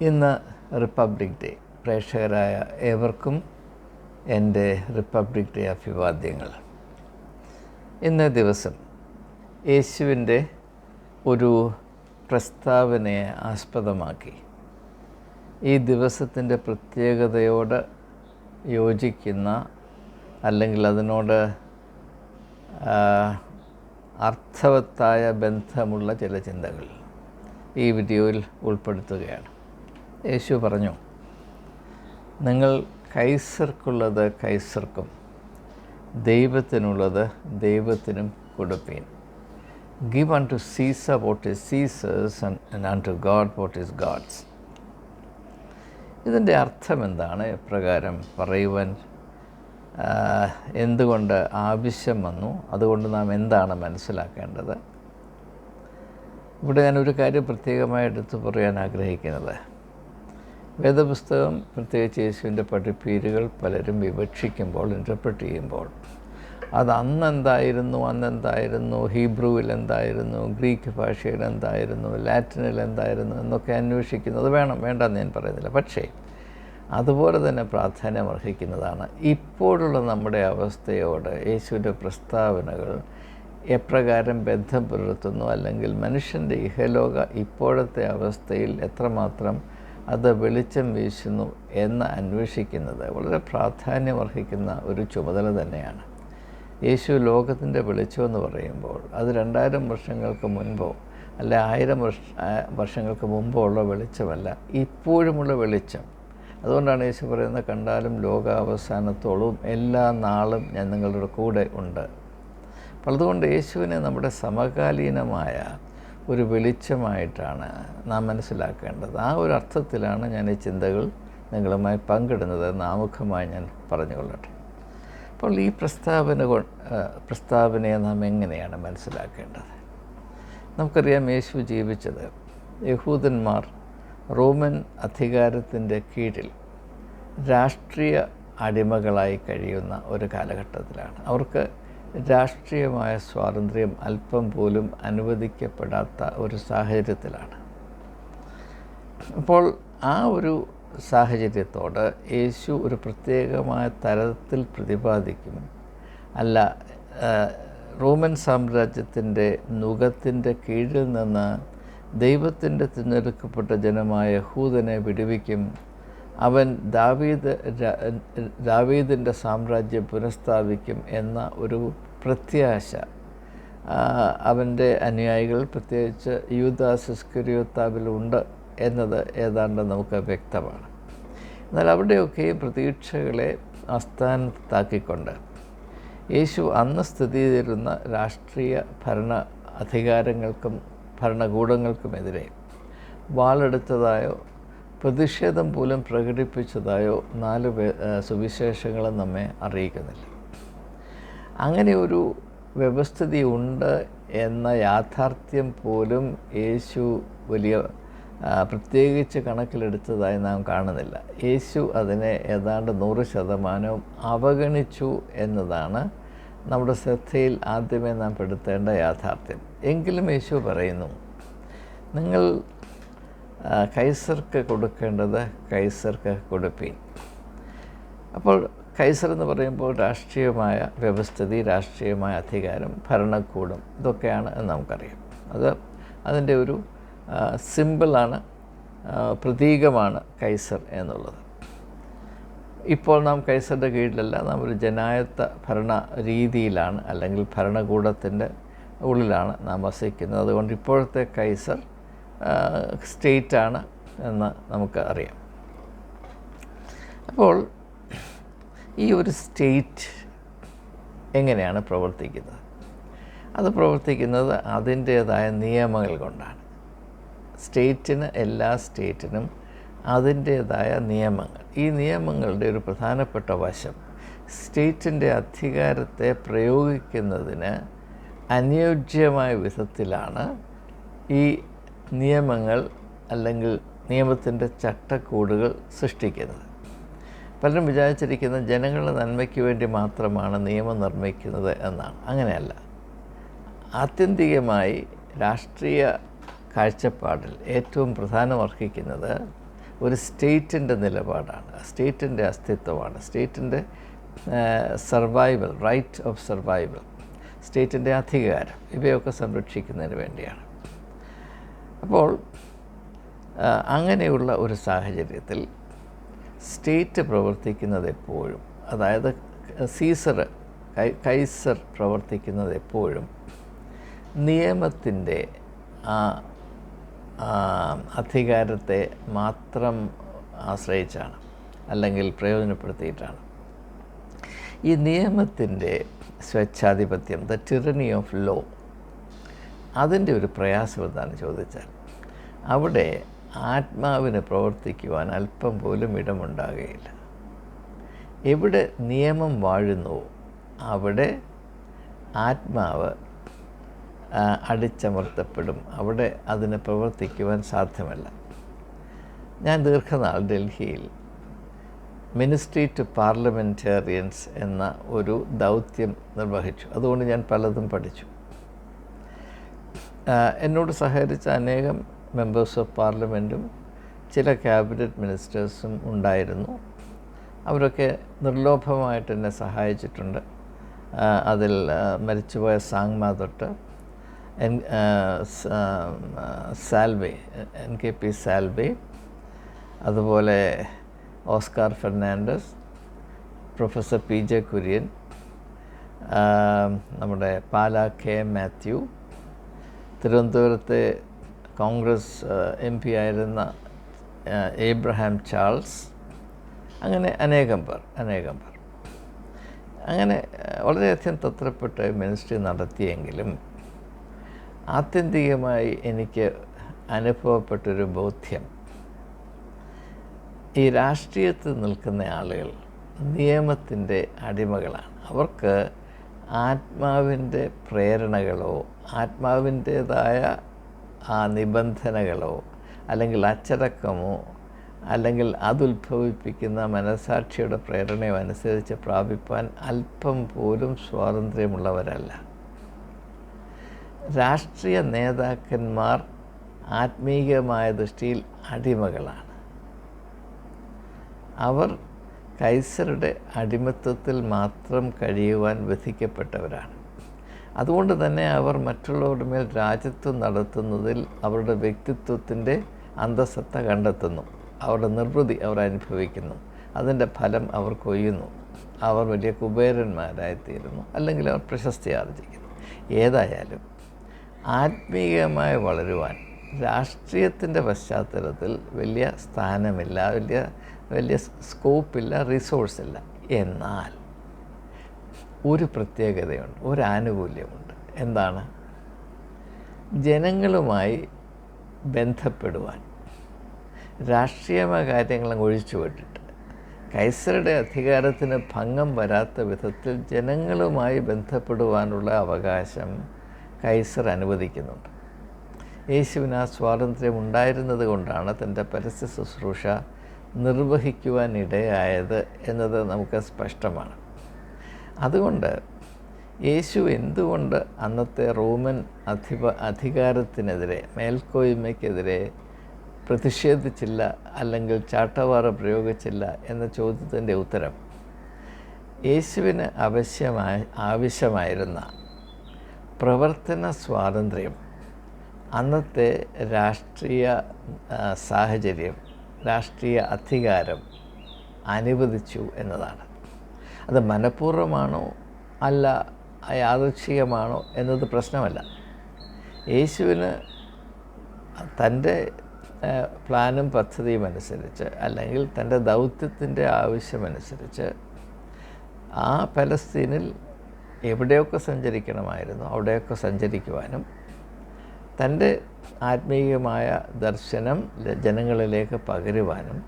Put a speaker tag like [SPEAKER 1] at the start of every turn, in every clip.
[SPEAKER 1] ഇന്ന് republic day. പ്രേക്ഷകരായ ഏവർക്കും എന്റെ റിപ്പബ്ലിക് ഡേ അഭിവാദ്യങ്ങൾ. ഇന്ന ദിവസം യേശുവിന്റെ ഒരു പ്രസ്താവനയെ ആസ്പദമാക്കി. ഈ ദിവസത്തിന്റെ പ്രത്യേകതയോട് യോജിക്കുന്ന അല്ലെങ്കിൽ അതിനോട് അർത്ഥവത്തായ ബന്ധമുള്ള ചില ചിന്തകൾ ഈ വീഡിയോയിൽ ഉൾപ്പെടുത്തുകയാണ്. യേശു പറഞ്ഞു നിങ്ങൾ കൈസർക്കുള്ളത് കൈസർക്കും ദൈവത്തിനുള്ളത് ദൈവത്തിനും കൊടുപ്പീൻ. Give unto സീസ what is Caesar's and unto God what is God's ഇതിന്റെ അർത്ഥം എന്താണ്? എപ്രകാരം പറയുവാൻ എന്തുകൊണ്ട് ആവശ്യം വന്നു? അതുകൊണ്ട് നാം എന്താണ് മനസ്സിലാക്കേണ്ടത്? ഇവിടെ ഞാനൊരു കാര്യം പ്രത്യേകമായി എടുത്തു പറയാൻ ആഗ്രഹിക്കുന്നത്. വേദപുസ്തകം പ്രത്യേകിച്ച് യേശുവിന്റെ പഠിപ്പീരുകൾ പലരും വിവക്ഷിക്കുമ്പോൾ ഇന്റർപ്രറ്റ് ചെയ്യുമ്പോൾ. അത് അന്ന് എന്തായിരുന്നു അന്ന് എന്തായിരുന്നു ഹീബ്രുവിൽ എന്തായിരുന്നു ഗ്രീക്ക് ഭാഷയിൽ എന്തായിരുന്നു ലാറ്റിനിൽ എന്തായിരുന്നു എന്നൊക്കെ അന്വേഷിക്കുന്നത് വേണം. വേണ്ടെന്ന് ഞാൻ പറയുന്നില്ല. പക്ഷേ അതുപോലെ തന്നെ പ്രാധാന്യം അർഹിക്കുന്നതാണ്. ഇപ്പോഴുള്ള നമ്മുടെ അവസ്ഥയോട് യേശുവിന്റെ പ്രസ്താവനകൾ എപ്രകാരം ബന്ധം പുലർത്തുന്നു? അല്ലെങ്കിൽ മനുഷ്യന്റെ ഇഹലോക ഇപ്പോഴത്തെ അവസ്ഥയിൽ എത്രമാത്രം അത് വെളിച്ചം വീശുന്നു എന്ന് അന്വേഷിക്കുന്നത് വളരെ പ്രാധാന്യമർഹിക്കുന്ന ഒരു ചുമതല തന്നെയാണ്. യേശു ലോകത്തിന്റെ വെളിച്ചമെന്ന് പറയുമ്പോൾ അത് രണ്ടായിരം വർഷങ്ങൾക്ക് മുൻപോ അല്ല ആയിരം വർഷ വർഷങ്ങൾക്ക് മുമ്പോ ഉള്ള വെളിച്ചമല്ല ഇപ്പോഴുമുള്ള വെളിച്ചം. അതുകൊണ്ടാണ് യേശു പറയുന്നത് കണ്ടാലും ലോകാവസാനത്തോളവും എല്ലാ നാളും ഞാൻ നിങ്ങളുടെ കൂടെ ഉണ്ട്. അപ്പോൾ അതുകൊണ്ട് യേശുവിനെ നമ്മുടെ സമകാലീനമായ ഒരു വെളിച്ചമായിട്ടാണ് നാം മനസ്സിലാക്കേണ്ടത്. ആ ഒരു അർത്ഥത്തിലാണ് ഞാൻ ഈ ചിന്തകൾ നിങ്ങളുമായി പങ്കിടുന്നത് നാമുഖമായി ഞാൻ പറഞ്ഞുകൊള്ളട്ടെ. അപ്പോൾ ഈ പ്രസ്താവന പ്രസ്താവനയെ നാം എങ്ങനെയാണ് മനസ്സിലാക്കേണ്ടത്? നമുക്കറിയാം യേശു ജീവിച്ചത് യഹൂദന്മാർ റോമൻ അധികാരത്തിന്റെ കീഴിൽ രാഷ്ട്രീയ അടിമകളായി കഴിയുന്ന ഒരു കാലഘട്ടത്തിലാണ്. അവർക്ക് രാഷ്ട്രീയമായ സ്വാതന്ത്ര്യം അല്പം പോലും അനുവദിക്കപ്പെടാത്ത ഒരു സാഹചര്യത്തിലാണ്. അപ്പോൾ ആ ഒരു സാഹചര്യത്തോട് യേശു ഒരു പ്രത്യേകമായ തരത്തിൽ പ്രതിപാദിക്കും. അല്ല റോമൻ സാമ്രാജ്യത്തിന്റെ നുഖത്തിന്റെ കീഴിൽ നിന്ന് ദൈവത്തിന്റെ തിരഞ്ഞെടുക്കപ്പെട്ട ജനമായ ഹൂതനെ വിടുവിക്കും. അവൻ ദാവീദ് ദാവീദിന്റെ സാമ്രാജ്യം പുനഃസ്ഥാപിക്കും എന്ന ഒരു പ്രത്യാശ. അവന്റെ അനുയായികൾ പ്രത്യേകിച്ച് യൂദാസിസ്കരിയോത്താവിലുണ്ട് എന്നത് ഏതാണ്ട് നമുക്ക് വ്യക്തമാണ്. എന്നാൽ അവിടെയൊക്കെ പ്രതീക്ഷകളെ ആസ്ഥാനത്താക്കിക്കൊണ്ട് യേശു അന്ന് സ്ഥിതി ചെയ്തിരുന്ന രാഷ്ട്രീയ ഭരണ അധികാരങ്ങൾക്കും ഭരണകൂടങ്ങൾക്കുമെതിരെ വാളെടുത്തതായോ പ്രതിഷേധം പോലും പ്രകടിപ്പിച്ചതായോ നാല് സുവിശേഷങ്ങളും നമ്മെ അറിയിക്കുന്നില്ല. അങ്ങനെ ഒരു വ്യവസ്ഥിതി ഉണ്ട് എന്ന യാഥാർത്ഥ്യം പോലും യേശു വലിയ പ്രത്യേകിച്ച് കണക്കിലെടുത്തതായി നാം കാണുന്നില്ല. യേശു അതിനെ ഏതാണ്ട് നൂറ് ശതമാനവും അവഗണിച്ചു എന്നതാണ് നമ്മുടെ ശ്രദ്ധയിൽ ആദ്യമേ നാം പെടുത്തേണ്ട യാഥാർത്ഥ്യം. എങ്കിലും യേശു പറയുന്നു നിങ്ങൾ കൈസർക്ക് കൊടുക്കേണ്ടത് കൈസർക്ക് കൊടുപ്പീൻ. അപ്പോൾ കൈസർ എന്ന് പറയുമ്പോൾ രാഷ്ട്രീയമായ വ്യവസ്ഥിതി രാഷ്ട്രീയമായ അധികാരം ഭരണകൂടം ഇതൊക്കെയാണ് എന്ന് നമുക്കറിയാം. അത് അതിന്റെ ഒരു സിമ്പിളാണ് പ്രതീകമാണ് കൈസർ എന്നുള്ളത്. ഇപ്പോൾ നാം കൈസറുടെ കീഴിലല്ല നാം ഒരു ജനായത്ത ഭരണ രീതിയിലാണ് അല്ലെങ്കിൽ ഭരണകൂടത്തിന്റെ ഉള്ളിലാണ് നാം വസിക്കുന്നത് അതുകൊണ്ട് ഇപ്പോഴത്തെ കൈസർ സ്റ്റേറ്റാണ് എന്ന് നമുക്ക് അറിയാം. അപ്പോൾ ഈ ഒരു സ്റ്റേറ്റ് എങ്ങനെയാണ് പ്രവർത്തിക്കുന്നത്? അത് പ്രവർത്തിക്കുന്നത് അതിന്റേതായ നിയമങ്ങൾ കൊണ്ടാണ്. സ്റ്റേറ്റിന് എല്ലാ സ്റ്റേറ്റിനും അതിന്റേതായ നിയമങ്ങൾ. ഈ നിയമങ്ങളുടെ ഒരു പ്രധാനപ്പെട്ട വശം സ്റ്റേറ്റിന്റെ അധികാരത്തെ പ്രയോഗിക്കുന്നതിന് അനുയോജ്യമായ വിധത്തിലാണ് ഈ നിയമങ്ങൾ അല്ലെങ്കിൽ നിയമത്തിന്റെ ചട്ടക്കൂടുകൾ സൃഷ്ടിക്കുന്നത്. പലരും വിചാരിച്ചിരിക്കുന്ന ജനങ്ങളുടെ നന്മയ്ക്ക് വേണ്ടി മാത്രമാണ് നിയമം നിർമ്മിക്കുന്നത് എന്നാണ്. അങ്ങനെയല്ല. ആത്യന്തികമായി രാഷ്ട്രീയ കാഴ്ചപ്പാടിൽ ഏറ്റവും പ്രധാനമർഹിക്കുന്നത് ഒരു സ്റ്റേറ്റിന്റെ നിലപാടാണ്. സ്റ്റേറ്റിന്റെ അസ്തിത്വമാണ്. സ്റ്റേറ്റിന്റെ സർവൈവൽ റൈറ്റ് ഓഫ് സർവൈവൽ സ്റ്റേറ്റിന്റെ അധികാരം ഇവയൊക്കെ സംരക്ഷിക്കുന്നതിന് വേണ്ടിയാണ്. അപ്പോൾ അങ്ങനെയുള്ള ഒരു സാഹചര്യത്തിൽ സ്റ്റേറ്റ് പ്രവർത്തിക്കുന്നത് എപ്പോഴും അതായത് സീസർ കൈസർ പ്രവർത്തിക്കുന്നത് എപ്പോഴും നിയമത്തിന്റെ ആ അധികാരത്തെ മാത്രം ആശ്രയിച്ചാണ് അല്ലെങ്കിൽ പ്രയോജനപ്പെടുത്തിയിട്ടാണ്. ഈ നിയമത്തിന്റെ സ്വേച്ഛാധിപത്യം ദ ടിറണി ഓഫ് ലോ അതിന്റെ ഒരു പ്രയാസം എന്താണ് ചോദിച്ചാൽ. അവിടെ ആത്മാവിന് പ്രവർത്തിക്കുവാൻ അല്പം പോലും ഇടമുണ്ടാകുകയില്ല എവിടെ നിയമം വാഴുന്നുവോ അവിടെ ആത്മാവ് അടിച്ചമർത്തപ്പെടും. അവിടെ അതിന് പ്രവർത്തിക്കുവാൻ സാധ്യമല്ല. ഞാൻ ദീർഘനാൾ ഡൽഹിയിൽ മിനിസ്ട്രി ടു പാർലമെന്റേറിയൻസ് എന്ന ഒരു ദൗത്യം നിർവഹിച്ചു. അതുകൊണ്ട് ഞാൻ പലതും പഠിച്ചു. എന്നോട് സഹകരിച്ച അനേകം മെമ്പേഴ്സ് ഓഫ് പാർലമെന്റും ചില ക്യാബിനറ്റ് മിനിസ്റ്റേഴ്സും ഉണ്ടായിരുന്നു. അവരൊക്കെ നിർലോഭമായിട്ട് എന്നെ സഹായിച്ചിട്ടുണ്ട്. അതിൽ മരിച്ചുപോയ സാങ്മ തൊട്ട് N Salve N K P Salve അതുപോലെ Oscar Fernandes professor P J Kurien നമ്മുടെ പാലാ കെ മാത്യു തിരുവനന്തപുരത്തെ കോൺഗ്രസ് എം പി ആയിരുന്ന ഏബ്രഹാം ചാൾസ് അങ്ങനെ അനേകം പേർ അനേകം പേർ. അങ്ങനെ വളരെയധികം തത്രപ്പെട്ട് മിനിസ്ട്രി നടത്തിയെങ്കിലും ആത്യന്തികമായി എനിക്ക് അനുഭവപ്പെട്ടൊരു ബോധ്യം. ഈ രാഷ്ട്രീയത്തിൽ നിൽക്കുന്ന ആളുകൾ നിയമത്തിന്റെ അടിമകളാണ്. അവർക്ക് ആത്മാവിന്റെ പ്രേരണകളോ ആത്മാവിന്റേതായ ആ നിബന്ധനകളോ അല്ലെങ്കിൽ അച്ചടക്കമോ അല്ലെങ്കിൽ അതുത്ഭവിപ്പിക്കുന്ന മനസാക്ഷിയുടെ പ്രേരണയോ അനുസരിച്ച് പ്രാപിപ്പാൻ അല്പം പോലും സ്വാതന്ത്ര്യമുള്ളവരല്ല. രാഷ്ട്രീയ നേതാക്കന്മാർ ആത്മീയമായ ദൃഷ്ടിയിൽ അടിമകളാണ്. അവർ കൈസറുടെ അടിമത്വത്തിൽ മാത്രം കഴിയുവാൻ വിധിക്കപ്പെട്ടവരാണ്. അതുകൊണ്ട് തന്നെ അവർ മറ്റുള്ളവരുടെ മേൽ രാജ്യത്വം നടത്തുന്നതിൽ അവരുടെ വ്യക്തിത്വത്തിന്റെ അന്തസത്ത കണ്ടെത്തുന്നു. അവരുടെ നിർവൃതി അവർ അനുഭവിക്കുന്നു. അതിന്റെ ഫലം അവർ കൊയ്യുന്നു. അവർ വലിയ കുബേരന്മാരായിത്തീരുന്നു. അല്ലെങ്കിൽ അവർ പ്രശസ്തി ആർജിക്കുന്നു. ഏതായാലും ആത്മീയമായി വളരുവാൻ രാഷ്ട്രീയത്തിന്റെ പശ്ചാത്തലത്തിൽ വലിയ സ്ഥാനമില്ല. വലിയ വലിയ സ്കോപ്പില്ല റിസോഴ്സില്ല. എന്നാൽ ഒരു പ്രത്യേകതയുണ്ട് ഒരു ആനുകൂല്യമുണ്ട്. എന്താണ്? ജനങ്ങളുമായി ബന്ധപ്പെടുവാൻ. രാഷ്ട്രീയമായ കാര്യങ്ങളും ഒഴിച്ചു വിട്ടിട്ട്. കൈസറുടെ അധികാരത്തിന് ഭംഗം വരാത്ത വിധത്തിൽ ജനങ്ങളുമായി ബന്ധപ്പെടുവാനുള്ള അവകാശം കൈസർ അനുവദിക്കുന്നുണ്ട്. യേശുവിന് ആ സ്വാതന്ത്ര്യം ഉണ്ടായിരുന്നത് കൊണ്ടാണ് തന്റെ പരസ്യ ശുശ്രൂഷ നിർവഹിക്കുവാൻ ഇടയായത് എന്നത് നമുക്ക് സ്പഷ്ടമാണ്. അതുകൊണ്ട് യേശു എന്തുകൊണ്ട് അന്നത്തെ റോമൻ അധിപ അധികാരത്തിനെതിരെ മേൽക്കോയ്മയ്ക്കെതിരെ പ്രതിഷേധിച്ചില്ല അല്ലെങ്കിൽ ചാട്ടവാറ പ്രയോഗിച്ചില്ല എന്ന ചോദ്യത്തിന്റെ ഉത്തരം? യേശുവിന് ആവശ്യമായ ആവശ്യമായിരുന്ന പ്രവർത്തന സ്വാതന്ത്ര്യം അന്നത്തെ രാഷ്ട്രീയ സാഹചര്യം രാഷ്ട്രീയ അധികാരം അനുവദിച്ചു എന്നതാണ്. അത് മനഃപൂർവമാണോ അല്ല യാദൃച്ഛികമാണോ എന്നത് പ്രശ്നമല്ല. യേശുവിന് തന്റെ പ്ലാനും പദ്ധതിയും അനുസരിച്ച് അല്ലെങ്കിൽ തന്റെ ദൗത്യത്തിന്റെ ആവശ്യമനുസരിച്ച് ആ പലസ്തീനിൽ എവിടെയൊക്കെ സഞ്ചരിക്കണമായിരുന്നു അവിടെയൊക്കെ സഞ്ചരിക്കുവാനും തന്റെ ആത്മീയമായ ദർശനം ജനങ്ങളിലേക്ക് പകരുവാനും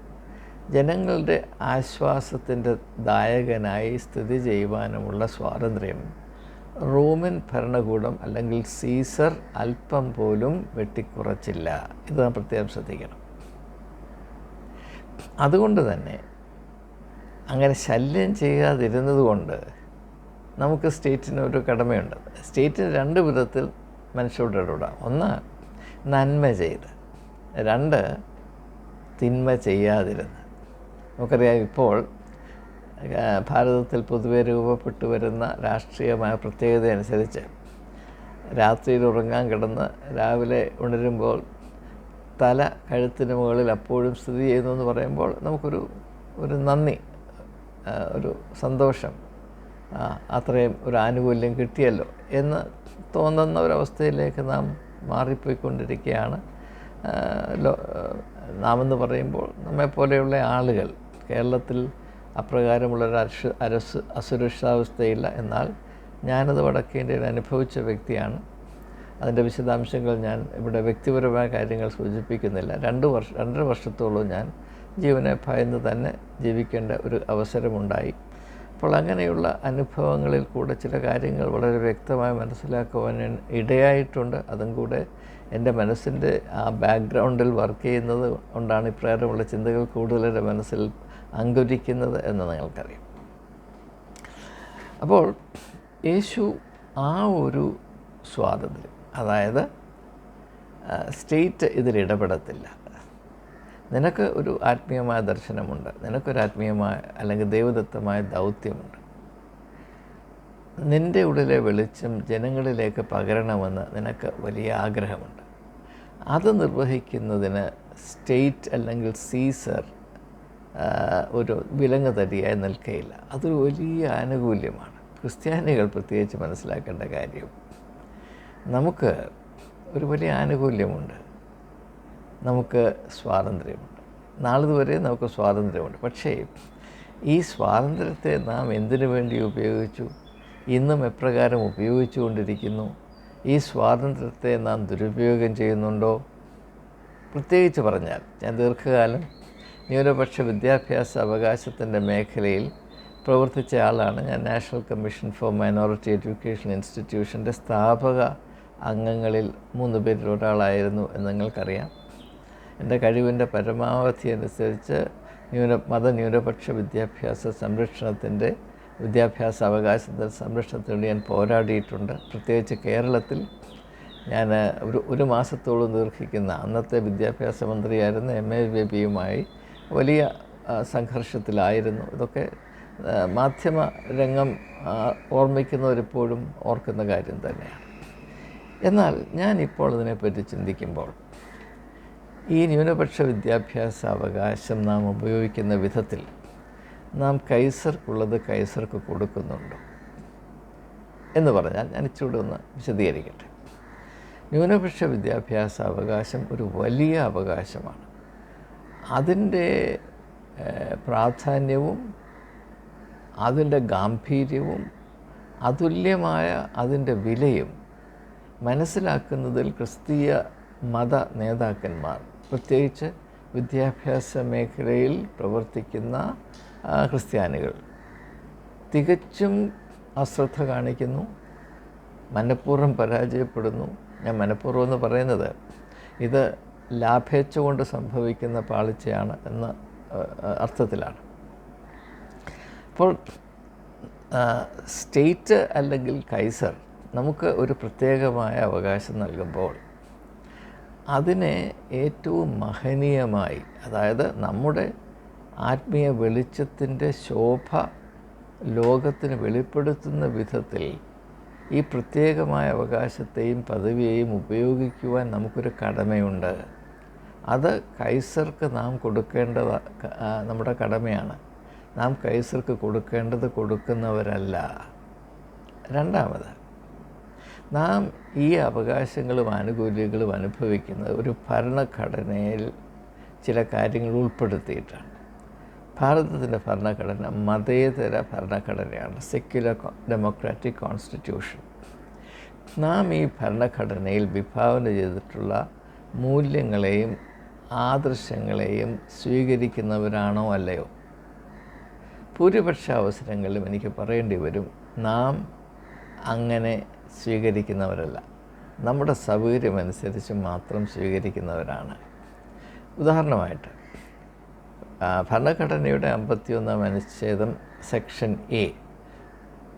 [SPEAKER 1] ജനങ്ങളുടെ ആശ്വാസത്തിന്റെ ദായകനായി സ്ഥിതി ചെയ്യുവാനുമുള്ള സ്വാതന്ത്ര്യം റോമൻ ഭരണകൂടം അല്ലെങ്കിൽ സീസർ അല്പം പോലും വെട്ടിക്കുറച്ചില്ല. ഇത് നാം പ്രത്യേകം ശ്രദ്ധിക്കണം. അതുകൊണ്ട് തന്നെ അങ്ങനെ ശല്യം ചെയ്യാതിരുന്നത് കൊണ്ട് നമുക്ക് സ്റ്റേറ്റിന് ഒരു കടമയുണ്ട്. സ്റ്റേറ്റിന് രണ്ട് വിധത്തിൽ മനുഷ്യരോട് ഇടപെടാം. ഒന്ന് നന്മ ചെയ്ത്. രണ്ട് തിന്മ ചെയ്യാതിരുന്ന്. നമുക്കറിയാം ഇപ്പോൾ ഭാരതത്തിൽ പൊതുവെ രൂപപ്പെട്ടു വരുന്ന രാഷ്ട്രീയമായ പ്രത്യേകത അനുസരിച്ച് രാത്രിയിൽ ഉറങ്ങാൻ കിടന്ന് രാവിലെ ഉണരുമ്പോൾ തല കഴുത്തിന് മുകളിൽ അപ്പോഴും സ്ഥിതി ചെയ്യുന്നു എന്ന് പറയുമ്പോൾ നമുക്കൊരു ഒരു നന്ദി ഒരു സന്തോഷം അത്രയും ഒരു ആനുകൂല്യം കിട്ടിയല്ലോ എന്ന് തോന്നുന്ന ഒരവസ്ഥയിലേക്ക് നാം മാറിപ്പോയിക്കൊണ്ടിരിക്കുകയാണ്. നാമെന്ന് പറയുമ്പോൾ നമ്മെപ്പോലെയുള്ള ആളുകൾ കേരളത്തിൽ അപ്രകാരമുള്ളൊരു ഒരു അരസ് അസുരക്ഷാവസ്ഥയില്ല എന്നാൽ ഞാനത് വടക്കേന്ത്യയിൽ അനുഭവിച്ച വ്യക്തിയാണ്. അതിന്റെ വിശദാംശങ്ങൾ ഞാൻ ഇവിടെ വ്യക്തിപരമായ കാര്യങ്ങൾ സൂചിപ്പിക്കുന്നില്ല. രണ്ട് വർഷം രണ്ടര വർഷത്തോളം ഞാൻ ജീവനെ ഭയന്ന് തന്നെ ജീവിക്കേണ്ട ഒരു അവസരമുണ്ടായി. അപ്പോൾ അങ്ങനെയുള്ള അനുഭവങ്ങളിൽ കൂടെ ചില കാര്യങ്ങൾ വളരെ വ്യക്തമായി മനസ്സിലാക്കുവാൻ ഇടയായിട്ടുണ്ട്. അതും കൂടെ എന്റെ മനസ്സിന്റെ ആ ബാക്ക്ഗ്രൗണ്ടിൽ വർക്ക് ചെയ്യുന്നത് കൊണ്ടാണ് ഇപ്രകാരമുള്ള ചിന്തകൾ എന്റെ മനസ്സിൽ അങ്കുരിക്കുന്നത് എന്ന് നിങ്ങൾക്കറിയാം. അപ്പോൾ യേശു ആ ഒരു സ്വാതന്ത്ര്യം അതായത് സ്റ്റേറ്റ് ഇതിൽ ഇടപെടത്തില്ല. നിനക്ക് ഒരു ആത്മീയമായ ദർശനമുണ്ട്. നിനക്കൊരു ആത്മീയമായ അല്ലെങ്കിൽ ദൈവദത്തമായ ദൗത്യമുണ്ട്. നിന്റെ ഉള്ളിലെ വെളിച്ചം ജനങ്ങളിലേക്ക് പകരണമെന്ന് നിനക്ക് വലിയ ആഗ്രഹമുണ്ട്. അത് നിർവഹിക്കുന്നതിന് സ്റ്റേറ്റ് അല്ലെങ്കിൽ സീസർ ഒരു വിലങ്ങ് തടിയായി നിൽക്കയില്ല. അതൊരു വലിയ ആനുകൂല്യമാണ്. ക്രിസ്ത്യാനികൾ പ്രത്യേകിച്ച് മനസ്സിലാക്കേണ്ട കാര്യം നമുക്ക് ഒരു വലിയ ആനുകൂല്യമുണ്ട്. നമുക്ക് സ്വാതന്ത്ര്യമുണ്ട്. നാളിതുവരെ നമുക്ക് സ്വാതന്ത്ര്യമുണ്ട്. പക്ഷേ ഈ സ്വാതന്ത്ര്യത്തെ നാം എന്തിനു വേണ്ടി ഉപയോഗിച്ചു? ഇന്നും എപ്രകാരം ഉപയോഗിച്ചുകൊണ്ടിരിക്കുന്നു? ഈ സ്വാതന്ത്ര്യത്തെ നാം ദുരുപയോഗം ചെയ്യുന്നുണ്ടോ? പ്രത്യേകിച്ച് പറഞ്ഞാൽ ഞാൻ ദീർഘകാലം ന്യൂനപക്ഷ വിദ്യാഭ്യാസ അവകാശത്തിന്റെ മേഖലയിൽ പ്രവർത്തിച്ച ആളാണ് ഞാൻ. National commission for minority education ഇൻസ്റ്റിറ്റ്യൂഷന്റെ സ്ഥാപക അംഗങ്ങളിൽ മൂന്ന് പേരിൽ ഒരാളായിരുന്നു എന്ന് നിങ്ങൾക്കറിയാം. എന്റെ കഴിവിന്റെ പരമാവധി അനുസരിച്ച് ന്യൂന മതന്യൂനപക്ഷ വിദ്യാഭ്യാസ സംരക്ഷണത്തിന്റെ വിദ്യാഭ്യാസ അവകാശത്തിന്റെ സംരക്ഷണത്തിന് വേണ്ടി ഞാൻ പോരാടിയിട്ടുണ്ട്. പ്രത്യേകിച്ച് കേരളത്തിൽ ഞാൻ ഒരു ഒരു മാസത്തോളം ദീർഘിക്കുന്ന അന്നത്തെ വിദ്യാഭ്യാസ മന്ത്രിയായിരുന്ന എം എ ബേബിയുമായി വലിയ സംഘർഷത്തിലായിരുന്നു. ഇതൊക്കെ മാധ്യമ രംഗം ഓർമ്മിക്കുന്നവരിപ്പോഴും ഓർക്കുന്ന കാര്യം തന്നെയാണ്. എന്നാൽ ഞാനിപ്പോൾ അതിനെപ്പറ്റി ചിന്തിക്കുമ്പോൾ ഈ ന്യൂനപക്ഷ വിദ്യാഭ്യാസ അവകാശം നാം ഉപയോഗിക്കുന്ന വിധത്തിൽ നാം കൈസർക്കുള്ളത് കൈസർക്ക് കൊടുക്കുന്നുണ്ടോ എന്ന് പറഞ്ഞാൽ ഞാൻ ഇച്ചിരി ഒന്ന് വിശദീകരിക്കട്ടെ. ന്യൂനപക്ഷ വിദ്യാഭ്യാസ അവകാശം ഒരു വലിയ അവകാശമാണ്. അതിന്റെ പ്രാധാന്യവും അതിന്റെ ഗാംഭീര്യവും അതുല്യമായ അതിന്റെ വിലയും മനസ്സിലാക്കുന്നതിൽ ക്രിസ്തീയ മത നേതാക്കന്മാർ പ്രത്യേകിച്ച് വിദ്യാഭ്യാസ മേഖലയിൽ പ്രവർത്തിക്കുന്ന ക്രിസ്ത്യാനികൾ. തികച്ചും അശ്രദ്ധ കാണിക്കുന്നു. മനഃപൂർവം പരാജയപ്പെടുന്നു. ഞാൻ മനഃപൂർവം എന്ന് പറയുന്നത് ഇത് ലാഭേച്ഛ കൊണ്ട് സംഭവിക്കുന്ന പാളിച്ചയാണ് എന്ന അർത്ഥത്തിലാണ്. അപ്പോൾ സ്റ്റേറ്റ് അല്ലെങ്കിൽ കൈസർ നമുക്ക് ഒരു പ്രത്യേകമായ അവകാശം നൽകുമ്പോൾ അതിനെ ഏറ്റവും മഹനീയമായി അതായത് നമ്മുടെ ആത്മീയ വെളിച്ചത്തിന്റെ ശോഭ ലോകത്തിന് വെളിപ്പെടുത്തുന്ന വിധത്തിൽ ഈ പ്രത്യേകമായ അവകാശത്തെയും പദവിയെയും ഉപയോഗിക്കുവാൻ നമുക്കൊരു കടമയുണ്ട്. അത് കൈസർക്ക് നാം കൊടുക്കേണ്ടത് നമ്മുടെ കടമയാണ്. നാം കൈസർക്ക് കൊടുക്കേണ്ടത് കൊടുക്കുന്നവരല്ല. രണ്ടാമത് നാം ഈ അവകാശങ്ങളും ആനുകൂല്യങ്ങളും അനുഭവിക്കുന്നത് ഒരു ഭരണഘടനയിൽ ചില കാര്യങ്ങൾ ഉൾപ്പെടുത്തിയിട്ടാണ് ഭാരതത്തിന്റെ ഭരണഘടന മതേതര ഭരണഘടനയാണ് സെക്യുലർ ഡെമോക്രാറ്റിക് കോൺസ്റ്റിറ്റ്യൂഷൻ നാം ഈ ഭരണഘടനയിൽ വിഭാവന ചെയ്തിട്ടുള്ള മൂല്യങ്ങളെയും ആദർശങ്ങളെയും സ്വീകരിക്കുന്നവരാണോ അല്ലയോ? ഭൂരിപക്ഷ അവസരങ്ങളിലും എനിക്ക് പറയേണ്ടി വരും നാം അങ്ങനെ സ്വീകരിക്കുന്നവരല്ല. നമ്മുടെ സൗകര്യമനുസരിച്ച് മാത്രം സ്വീകരിക്കുന്നവരാണ്. ഉദാഹരണമായിട്ട് ഭരണഘടനയുടെ അമ്പത്തിയൊന്നാം അനുച്ഛേദം സെക്ഷൻ എ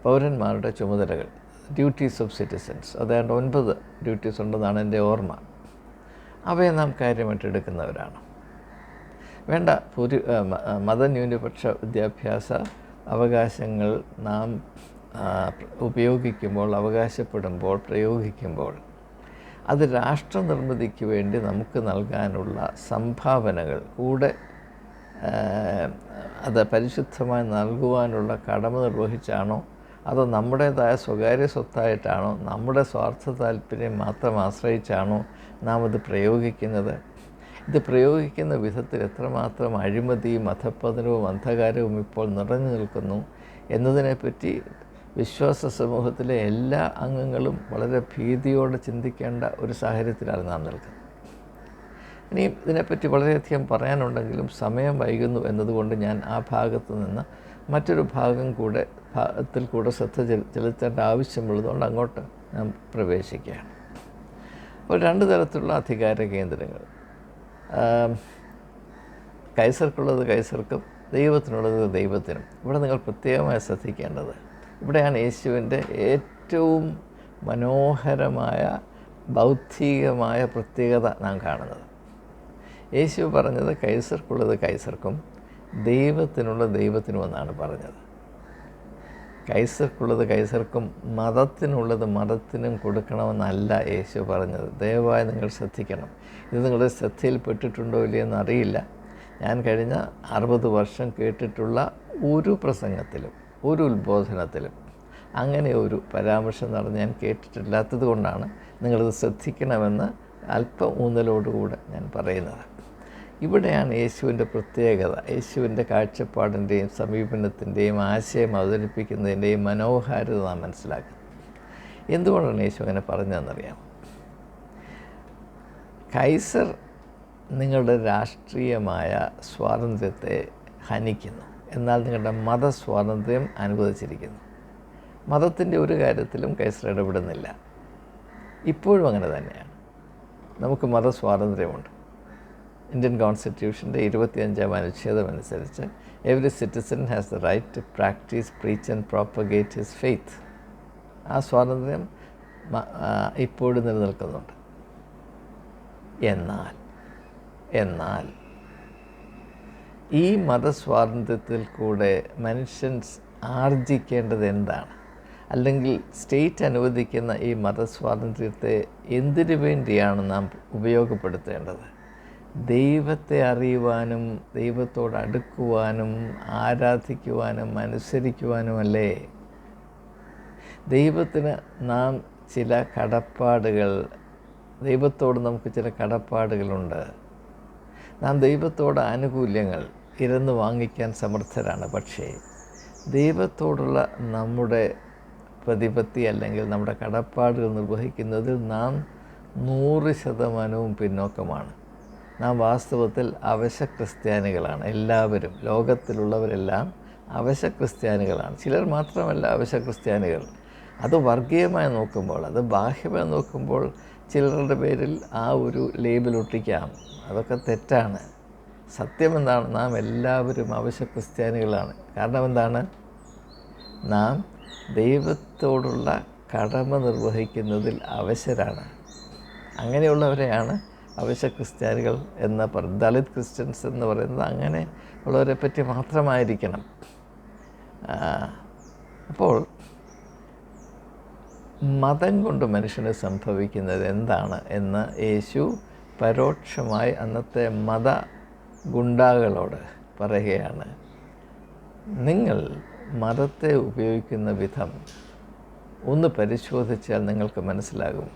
[SPEAKER 1] പൗരന്മാരുടെ ചുമതലകൾ ഡ്യൂട്ടീസ് ഓഫ് സിറ്റിസൻസ് അതായത് ഒൻപത് ഡ്യൂട്ടീസ് ഉണ്ടെന്നാണ് എന്റെ ഓർമ്മ. അവയെ നാം കാര്യമായിട്ട് എടുക്കുന്നവരാണ്. വേണ്ട ഭൂരി മതന്യൂനപക്ഷ വിദ്യാഭ്യാസ അവകാശങ്ങൾ നാം ഉപയോഗിക്കുമ്പോൾ അവകാശപ്പെടുമ്പോൾ പ്രയോഗിക്കുമ്പോൾ അത് രാഷ്ട്രനിർമ്മിതിക്ക് വേണ്ടി നമുക്ക് നൽകാനുള്ള സംഭാവനകൾ കൂടെ അത് പരിശുദ്ധമായി നൽകുവാനുള്ള കടമ നിർവഹിച്ചാണോ അതോ നമ്മുടേതായ സ്വകാര്യ സ്വത്തായിട്ടാണോ നമ്മുടെ സ്വാർത്ഥ താല്പര്യം മാത്രം ആശ്രയിച്ചാണോ നാം അത് പ്രയോഗിക്കുന്നത്? ഇത് പ്രയോഗിക്കുന്ന വിധത്തിൽ എത്രമാത്രം അഴിമതിയും അധപ്പതനവും അന്ധകാരവും ഇപ്പോൾ നിറഞ്ഞു നിൽക്കുന്നു എന്നതിനെപ്പറ്റി വിശ്വാസ സമൂഹത്തിലെ എല്ലാ അംഗങ്ങളും വളരെ ഭീതിയോടെ ചിന്തിക്കേണ്ട ഒരു സാഹചര്യത്തിലാണ് നാം നിൽക്കുന്നത്. ഇനി ഇതിനെപ്പറ്റി വളരെയധികം പറയാനുണ്ടെങ്കിലും സമയം വൈകുന്നു എന്നതുകൊണ്ട് ഞാൻ ആ ഭാഗത്ത് നിന്ന് മറ്റൊരു ഭാഗം കൂടെ ഭാഗത്തിൽ കൂടെ ശ്രദ്ധ ചെലു- ചെലുത്തേണ്ട ആവശ്യമുള്ളതുകൊണ്ട് അങ്ങോട്ട് ഞാൻ പ്രവേശിക്കുകയാണ്. അപ്പോൾ രണ്ട് തരത്തിലുള്ള അധികാര കേന്ദ്രങ്ങൾ. കൈസർക്കുള്ളത് കൈസർക്കും ദൈവത്തിനുള്ളത് ദൈവത്തിനും. ഇവിടെ നിങ്ങൾ പ്രത്യേകമായി ശ്രദ്ധിക്കേണ്ടത് ഇവിടെയാണ് യേശുവിന്റെ ഏറ്റവും മനോഹരമായ ബൗദ്ധികമായ പ്രത്യേകത നാം കാണുന്നത്. യേശു പറഞ്ഞത് കൈസർക്കുള്ളത് കൈസർക്കും ദൈവത്തിനുള്ള ദൈവത്തിനും എന്നാണ് പറഞ്ഞത്. കൈസർക്കുള്ളത് കൈസർക്കും മതത്തിനുള്ളത് മതത്തിനും കൊടുക്കണമെന്നല്ല യേശു പറഞ്ഞത്. ദയവായി നിങ്ങൾ ശ്രദ്ധിക്കണം. ഇത് നിങ്ങളുടെ ശ്രദ്ധയിൽപ്പെട്ടിട്ടുണ്ടോ ഇല്ലയെന്ന് അറിയില്ല ഞാൻ കഴിഞ്ഞ അറുപത് വർഷം കേട്ടിട്ടുള്ള ഒരു പ്രസംഗത്തിലും ഒരു ഉത്ബോധനത്തിലും അങ്ങനെ ഒരു പരാമർശം നടന്ന് ഞാൻ കേട്ടിട്ടില്ലാത്തത് കൊണ്ടാണ് നിങ്ങളത് ശ്രദ്ധിക്കണമെന്ന് അല്പം ഊന്നലോടുകൂടെ ഞാൻ പറയുന്നത്. ഇവിടെയാണ് യേശുവിന്റെ പ്രത്യേകത. യേശുവിന്റെ കാഴ്ചപ്പാടിന്റെയും സമീപനത്തിന്റെയും ആശയം അവതരിപ്പിക്കുന്നതിന്റെയും മനോഹാരിത നാം മനസ്സിലാക്കുന്നത് എന്തുകൊണ്ടാണ് യേശു അങ്ങനെ പറഞ്ഞതെന്നറിയാം കൈസർ നിങ്ങളുടെ രാഷ്ട്രീയമായ സ്വാതന്ത്ര്യത്തെ ഹനിക്കുന്നു. എന്നാൽ നിങ്ങളുടെ മതസ്വാതന്ത്ര്യം അനുവദിച്ചിരിക്കുന്നു. മതത്തിന്റെ ഒരു കാര്യത്തിലും കൈസർ ഇടപെടുന്നില്ല. ഇപ്പോഴും അങ്ങനെ തന്നെയാണ്. നമുക്ക് മതസ്വാതന്ത്ര്യമുണ്ട്. ഇന്ത്യൻ കോൺസ്റ്റിറ്റ്യൂഷന്റെ ഇരുപത്തിയഞ്ചാം അനുച്ഛേദം അനുസരിച്ച് every citizen has the right to practise preach and propagate his faith ആ സ്വാതന്ത്ര്യം ഇപ്പോഴും നിലനിൽക്കുന്നുണ്ട്. എന്നാൽ എന്നാൽ ഈ മതസ്വാതന്ത്ര്യത്തിൽ കൂടെ മനുഷ്യൻ ആർജിക്കേണ്ടത് എന്താണ്? അല്ലെങ്കിൽ സ്റ്റേറ്റ് അനുവദിക്കുന്ന ഈ മതസ്വാതന്ത്ര്യത്തെ എന്തിനു വേണ്ടിയാണ് നാം ഉപയോഗപ്പെടുത്തേണ്ടത്? ദൈവത്തെ അറിയുവാനും ദൈവത്തോട് അടുക്കുവാനും ആരാധിക്കുവാനും അനുസരിക്കുവാനും അല്ലേ ദൈവത്തിന് നാം ചില കടപ്പാടുകൾ ദൈവത്തോട് നമുക്ക് ചില കടപ്പാടുകളുണ്ട്. നാം ദൈവത്തോട് ആനുകൂല്യങ്ങൾ ഇരന്ന് വാങ്ങിക്കാൻ സമർത്ഥരാണ്. പക്ഷേ ദൈവത്തോടുള്ള നമ്മുടെ പ്രതിപത്തി അല്ലെങ്കിൽ നമ്മുടെ കടപ്പാടുകൾ നിർവഹിക്കുന്നതിൽ നാം നൂറ് ശതമാനവും പിന്നോക്കമാണ്. നാം വാസ്തവത്തിൽ അവശ ക്രിസ്ത്യാനികളാണ്. എല്ലാവരും ലോകത്തിലുള്ളവരെല്ലാം അവശ ക്രിസ്ത്യാനികളാണ്. ചിലർ മാത്രമല്ല അവശ ക്രിസ്ത്യാനികൾ. അത് വർഗീയമായി നോക്കുമ്പോൾ അത് ബാഹ്യമായി നോക്കുമ്പോൾ ചിലരുടെ പേരിൽ ആ ഒരു ലേബിൾ ഒട്ടിക്കാം. അതൊക്കെ തെറ്റാണ്. സത്യം എന്താണ് നാം എല്ലാവരും അവശ്യ ക്രിസ്ത്യാനികളാണ്. കാരണം എന്താണ്? നാം ദൈവത്തോടുള്ള കടമ നിർവഹിക്കുന്നതിൽ അവശരാണ് അങ്ങനെയുള്ളവരെയാണ് അവശ്യ ക്രിസ്ത്യാനികൾ എന്ന് പറ ദളിത് ക്രിസ്ത്യൻസ് എന്ന് പറയുന്നത് അങ്ങനെ ഉള്ളവരെ പറ്റി മാത്രമായിരിക്കണം അപ്പോൾ മതം കൊണ്ട് മനുഷ്യന് സംഭവിക്കുന്നത് എന്താണ് എന്ന് യേശു പരോക്ഷമായി അന്നത്തെ മത ഗുണ്ടാകളോട് പറയുകയാണ്. നിങ്ങൾ മതത്തെ ഉപയോഗിക്കുന്ന വിധം ഒന്ന് പരിശോധിച്ചാൽ നിങ്ങൾക്ക് മനസ്സിലാകും.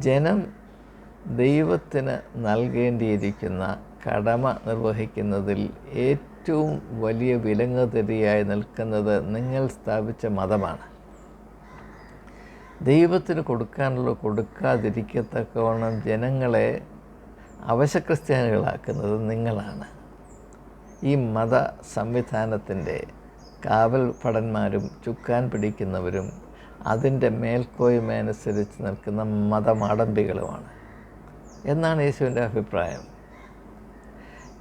[SPEAKER 1] ജനം ദൈവത്തിന് നൽകേണ്ടിയിരിക്കുന്ന കടമ നിർവഹിക്കുന്നതിൽ ഏറ്റവും വലിയ വിലങ്ങുതരിയായി നിൽക്കുന്നത് നിങ്ങൾ സ്ഥാപിച്ച മതമാണ്. ദൈവത്തിന് കൊടുക്കാനുള്ള കൊടുക്കാതിരിക്കത്തക്കവണ്ണം ജനങ്ങളെ അവശക്രിസ്ത്യാനികളാക്കുന്നത് നിങ്ങളാണ്. ഈ മത സംവിധാനത്തിന്റെ കാവൽ ഭടന്മാരും ചുക്കാൻ പിടിക്കുന്നവരും അതിന്റെ മേൽക്കോയ്മ അനുസരിച്ച് നിൽക്കുന്ന മതമാടമ്പികളുമാണ്. എന്നാണ് യേശുവിന്റെ അഭിപ്രായം.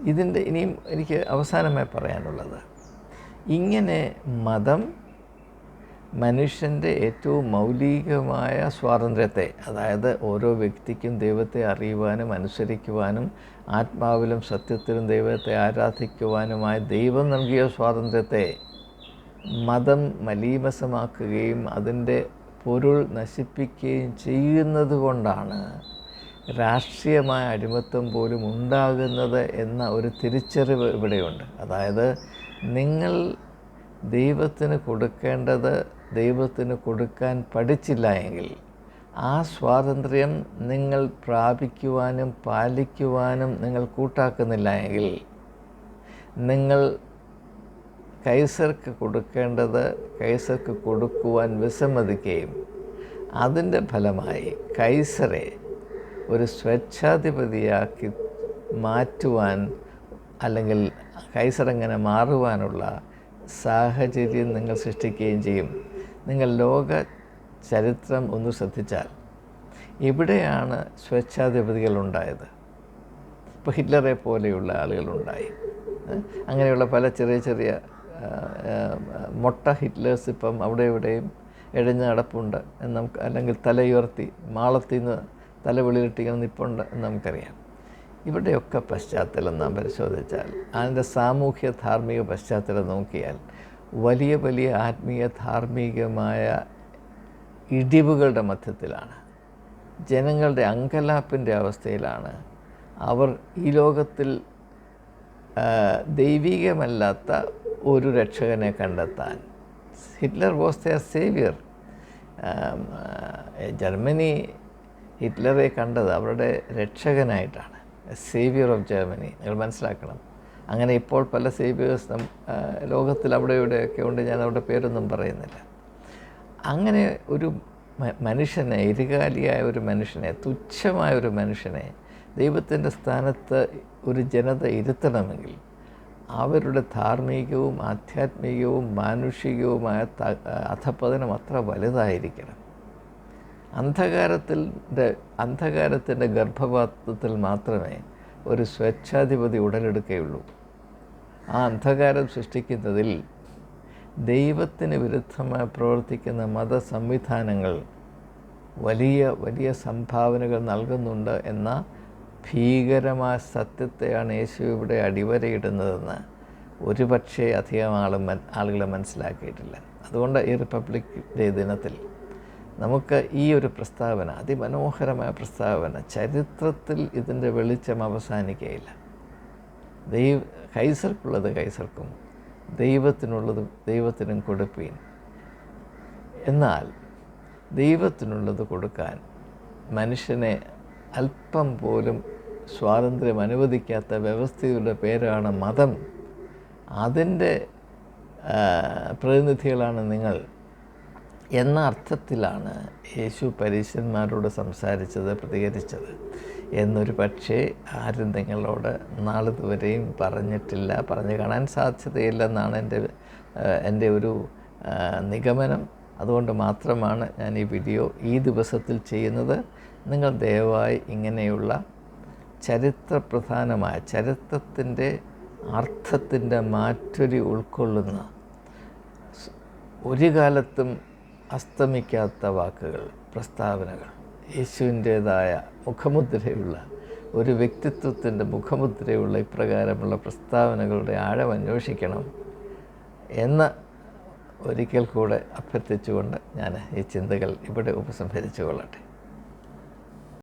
[SPEAKER 1] ഇതിന്റെ ഇനിയും എനിക്ക് അവസാനമായി പറയാനുള്ളത്. ഇങ്ങനെ മതം മനുഷ്യന്റെ ഏറ്റവും മൗലികമായ സ്വാതന്ത്ര്യത്തെ അതായത് ഓരോ വ്യക്തിക്കും ദൈവത്തെ അറിയുവാനും അനുസരിക്കുവാനും ആത്മാവിലും സത്യത്തിലും ദൈവത്തെ ആരാധിക്കുവാനുമായ ദൈവം നൽകിയ സ്വാതന്ത്ര്യത്തെ മതം മലീമസമാക്കുകയും അതിന്റെ പൊരുൾ നശിപ്പിക്കുകയും ചെയ്യുന്നത് കൊണ്ടാണ് രാഷ്ട്രീയമായ അടിമത്വം പോലും ഉണ്ടാകുന്നത് എന്ന ഒരു തിരിച്ചറിവ് ഇവിടെയുണ്ട്. അതായത് നിങ്ങൾ ദൈവത്തിന് കൊടുക്കേണ്ടത് ദൈവത്തിന് കൊടുക്കാൻ പഠിച്ചില്ല എങ്കിൽ ആ സ്വാതന്ത്ര്യം നിങ്ങൾ പ്രാപിക്കുവാനും പാലിക്കുവാനും നിങ്ങൾ കൂട്ടാക്കുന്നില്ല എങ്കിൽ നിങ്ങൾ കൈസർക്ക് കൊടുക്കേണ്ടത് കൈസർക്ക് കൊടുക്കുവാൻ വിസമ്മതിക്കുകയും അതിന്റെ ഫലമായി കൈസറെ ഒരു സ്വച്ഛാധിപതിയാക്കി മാറ്റുവാൻ അല്ലെങ്കിൽ കൈസർ അങ്ങനെ മാറുവാനുള്ള സാഹചര്യം നിങ്ങൾ സൃഷ്ടിക്കുകയും ചെയ്യും. നിങ്ങൾ ലോക ചരിത്രം ഒന്ന് ശ്രദ്ധിച്ചാൽ ഇവിടെയാണ് സ്വേച്ഛാധിപതികൾ ഉണ്ടായത്. ഇപ്പോൾ ഹിറ്റ്ലറെ പോലെയുള്ള ആളുകളുണ്ടായി അങ്ങനെയുള്ള പല ചെറിയ ചെറിയ മൊട്ട ഹിറ്റ്ലേഴ്സ് ഇപ്പം അവിടെ ഇവിടെയും എഴഞ്ഞ നടപ്പുണ്ട് എന്ന് നമുക്ക് അല്ലെങ്കിൽ തലയുയർത്തി മാളത്തിൽ നിന്ന് തല വെളിയിലിട്ടിങ്ങനെ നിപ്പുണ്ട് എന്ന് നമുക്കറിയാം. ഇവിടെയൊക്കെ പശ്ചാത്തലം നാം പരിശോധിച്ചാൽ അതിന്റെ സാമൂഹ്യ ധാർമ്മിക പശ്ചാത്തലം നോക്കിയാൽ വലിയ വലിയ ആത്മീയ ധാർമ്മികമായ ഇടിവുകളുടെ മധ്യത്തിലാണ്. ജനങ്ങളുടെ അങ്കലാപ്പിന്റെ അവസ്ഥയിലാണ്. അവർ ഈ ലോകത്തിൽ ദൈവികമല്ലാത്ത ഒരു രക്ഷകനെ കണ്ടെത്താൻ. Hitler was the saviour. Germany ഹിറ്റ്ലറെ കണ്ടത് അവരുടെ രക്ഷകനായിട്ടാണ്. Xavier of Germany. നിങ്ങൾ മനസ്സിലാക്കണം. അങ്ങനെ ഇപ്പോൾ പല സേവ്യവസ്ഥം ലോകത്തിൽ അവിടെ ഇവിടെയൊക്കെ ഉണ്ട് ഞാൻ അവിടെ പേരൊന്നും പറയുന്നില്ല. അങ്ങനെ ഒരു മനുഷ്യനെ ഇരുകാലിയായ ഒരു മനുഷ്യനെ തുച്ഛമായ ഒരു മനുഷ്യനെ ദൈവത്തിന്റെ സ്ഥാനത്ത് ഒരു ജനത ഇരുത്തണമെങ്കിൽ അവരുടെ ധാർമ്മികവും ആധ്യാത്മികവും മാനുഷികവുമായ അധപ്പതനം അത്ര വലുതായിരിക്കണം. അന്ധകാരത്തിന്റെ അന്ധകാരത്തിന്റെ ഗർഭപാത്രത്തിൽ മാത്രമേ ഒരു സ്വേച്ഛാധിപതി ഉടലെടുക്കുകയുള്ളൂ ആ അന്ധകാരം സൃഷ്ടിക്കുന്നതിൽ ദൈവത്തിന് വിരുദ്ധമായി പ്രവർത്തിക്കുന്ന മത സംവിധാനങ്ങൾ വലിയ വലിയ സംഭാവനകൾ നൽകുന്നുണ്ട് എന്ന ഭീകരമായ സത്യത്തെയാണ് യേശു ഇവിടെ അടിവരയിടുന്നതെന്ന് ഒരുപക്ഷെ അധികം ആളും ആളുകൾ മനസ്സിലാക്കിയിട്ടില്ല. അതുകൊണ്ട് ഈ റിപ്പബ്ലിക് ഡേ ദിനത്തിൽ നമുക്ക് ഈ ഒരു പ്രസ്താവന അതിമനോഹരമായ പ്രസ്താവന ചരിത്രത്തിൽ ഇതിന്റെ വെളിച്ചം അവസാനിക്കുകയില്ല. ദൈവ കൈസർക്കുള്ളത് കൈസർക്കും ദൈവത്തിനുള്ളത് ദൈവത്തിനും കൊടുപ്പീൻ. എന്നാൽ ദൈവത്തിനുള്ളത് കൊടുക്കാൻ മനുഷ്യനെ അല്പം പോലും സ്വാതന്ത്ര്യം അനുവദിക്കാത്ത വ്യവസ്ഥയുടെ പേരാണ് മതം. അതിന്റെ പ്രതിനിധികളാണ് നിങ്ങൾ. എന്ന അർത്ഥത്തിലാണ് യേശു പരീശന്മാരോട് സംസാരിച്ചത് പ്രതികരിച്ചത്. എന്നൊരു പക്ഷേ ആരും നിങ്ങളോട് നാളിതുവരെയും പറഞ്ഞിട്ടില്ല പറഞ്ഞു കാണാൻ സാധ്യതയില്ലെന്നാണ് എന്റെ എന്റെ ഒരു നിഗമനം. അതുകൊണ്ട് മാത്രമാണ് ഞാൻ ഈ വീഡിയോ ഈ ദിവസത്തിൽ ചെയ്യുന്നത്. നിങ്ങൾ ദയവായി ഇങ്ങനെയുള്ള ചരിത്രപ്രധാനമായ ചരിത്രത്തിന്റെ അർത്ഥത്തിന്റെ മാറ്റൊരി ഉൾക്കൊള്ളുന്ന ഒരു കാലത്തും അസ്തമിക്കാത്ത വാക്കുകൾ പ്രസ്താവനകൾ യേശുവിന്റേതായ മുഖമുദ്രയുള്ള ഒരു വ്യക്തിത്വത്തിന്റെ മുഖമുദ്രയുള്ള ഇപ്രകാരമുള്ള പ്രസ്താവനകളുടെ ആഴം അന്വേഷിക്കണം എന്ന് ഒരിക്കൽ കൂടെ അഭ്യർത്ഥിച്ചുകൊണ്ട് ഞാൻ ഈ ചിന്തകൾ ഇവിടെ ഉപസംഹരിച്ചു കൊള്ളട്ടെ.